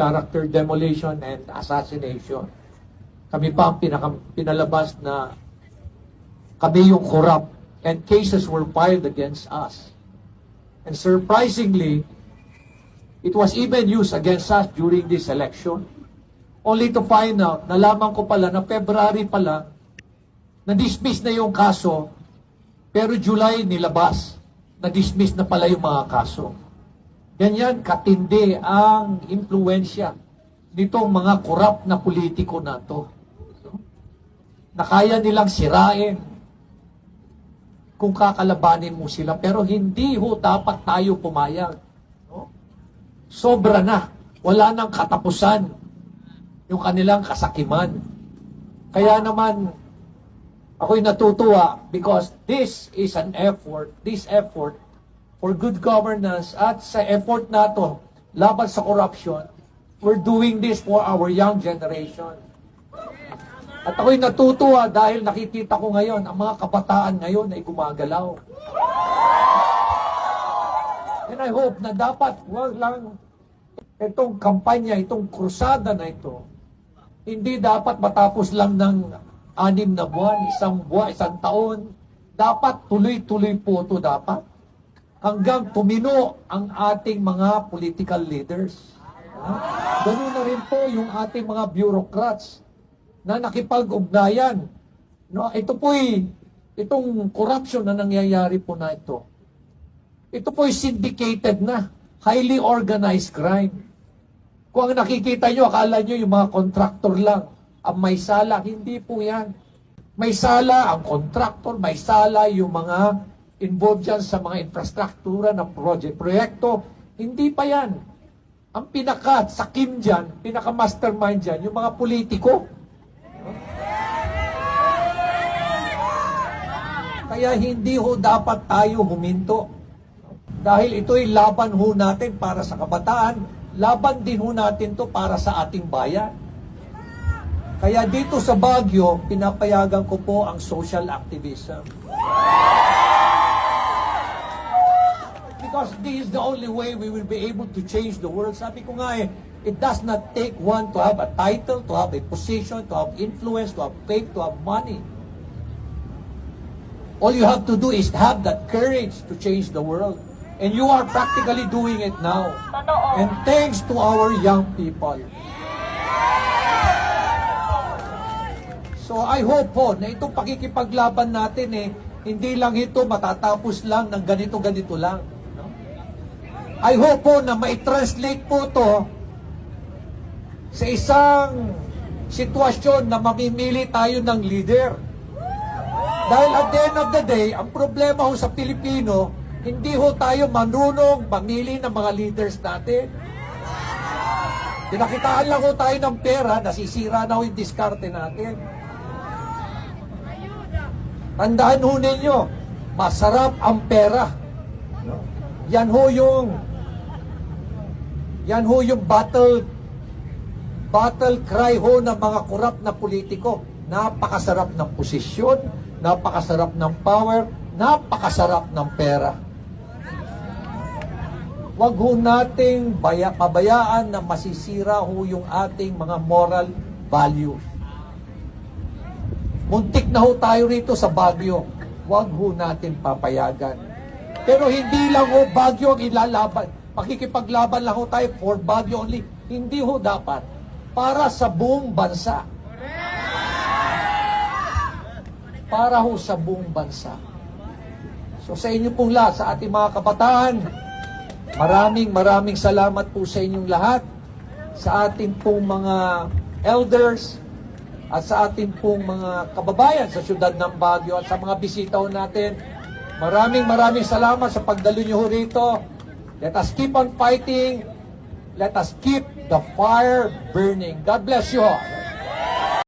character demolition and assassination. Kami pa ang pinalabas na kami yung corrupt and cases were filed against us. And surprisingly, it was even used against us during this election. Only to find out, nalaman ko pala na February pala, na-dismiss na yung kaso, pero July nilabas, na-dismiss na pala yung mga kaso. Ganyan katindi ang impluensya nitong mga korap na politiko na to. Na kaya nilang sirain kung kakalabanin mo sila. Pero hindi ho dapat tayo pumayag. Sobra na. Wala nang katapusan yung kanilang kasakiman. Kaya naman, ako'y natutuwa because this is an effort, this effort for good governance at sa effort nato laban sa corruption, we're doing this for our young generation. At ako'y natutuwa dahil nakikita ko ngayon, ang mga kabataan ngayon ay gumagalaw. And I hope na dapat wag lang itong kampanya, itong krusada na ito, hindi dapat matapos lang ng anim na buwan, isang buwan, isang taon. Dapat tuloy-tuloy po ito dapat. Hanggang tumino ang ating mga political leaders. Ganun na rin po yung ating mga bureaucrats na nakipag-ugnayan. No, ito po'y, itong corruption na nangyayari po na ito. Ito po'y syndicated na, highly organized crime. Kung ang nakikita nyo, akala nyo yung mga contractor lang, ang may sala, hindi po yan. May sala ang contractor, may sala yung mga involved dyan sa mga infrastruktura ng project, proyekto. Hindi pa yan. Ang pinaka sakim dyan, pinaka mastermind dyan, yung mga politiko. Kaya hindi ho dapat tayo huminto. Dahil ito'y laban ho natin para sa kabataan, laban din ho natin to para sa ating bayan. Kaya dito sa Baguio, pinapayagan ko po ang social activism. Because this is the only way we will be able to change the world. Sabi ko nga eh, it does not take one to have a title, to have a position, to have influence, to have fame, to have money. All you have to do is have that courage to change the world. And you are practically doing it now. And thanks to our young people. So I hope po na itong pakikipaglaban natin eh, hindi lang ito matatapos lang ng ganito-ganito lang. I hope po na mai-translate po to sa isang sitwasyon na mamimili tayo ng leader. Dahil at the end of the day, ang problema ho sa Pilipino, hindi ho tayo manunong mamili ng mga leaders natin. Pinakitaan lang ho tayo ng pera, nasisira na ho yung diskarte natin. Tandaan ho ninyo, masarap ang pera. Yan ho yung yan ho yung battle battle cry ho ng mga korap na politiko. Napakasarap ng posisyon, napakasarap ng power, napakasarap ng pera. Huwag ho nating baya, pabayaan na masisira ho yung ating mga moral values. Muntik na ho tayo rito sa Baguio. Huwag ho natin papayagan. Pero hindi lang ho Baguio ang ilalaban. Pakikipaglaban lang ho tayo for Baguio only. Hindi ho dapat. Para sa buong bansa. Para ho sa buong bansa. So sa inyo pong lahat, sa ating mga kabataan, maraming maraming salamat po sa inyong lahat. Sa ating pong mga elders, at sa ating pong mga kababayan sa siyudad ng Baguio at sa mga bisita natin. Maraming maraming salamat sa pagdalo niyo ho rito. Let us keep on fighting. Let us keep the fire burning. God bless you all.